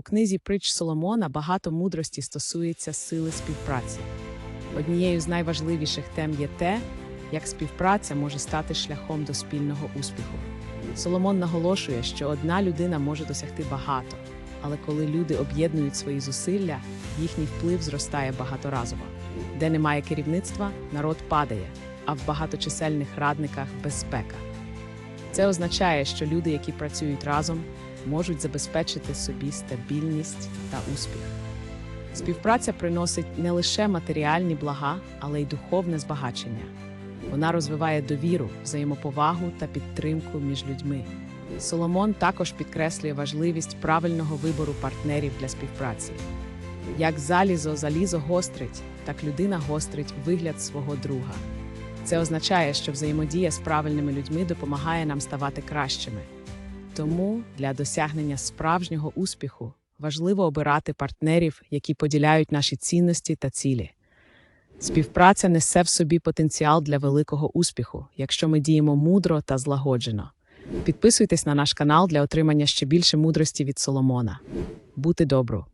У книзі притч Соломона багато мудрості стосується сили співпраці. Однією з найважливіших тем є те, як співпраця може стати шляхом до спільного успіху. Соломон наголошує, що одна людина може досягти багато, але коли люди об'єднують свої зусилля, їхній вплив зростає багаторазово. Де немає керівництва, народ падає, а в багаточисельних радниках безпека. Це означає, що люди, які працюють разом, можуть забезпечити собі стабільність та успіх. Співпраця приносить не лише матеріальні блага, але й духовне збагачення. Вона розвиває довіру, взаємоповагу та підтримку між людьми. Соломон також підкреслює важливість правильного вибору партнерів для співпраці. Як залізо залізо гострить, так людина гострить вигляд свого друга. Це означає, що взаємодія з правильними людьми допомагає нам ставати кращими. Тому для досягнення справжнього успіху важливо обирати партнерів, які поділяють наші цінності та цілі. Співпраця несе в собі потенціал для великого успіху, якщо ми діємо мудро та злагоджено. Підписуйтесь на наш канал для отримання ще більше мудрості від Соломона. Бути добру!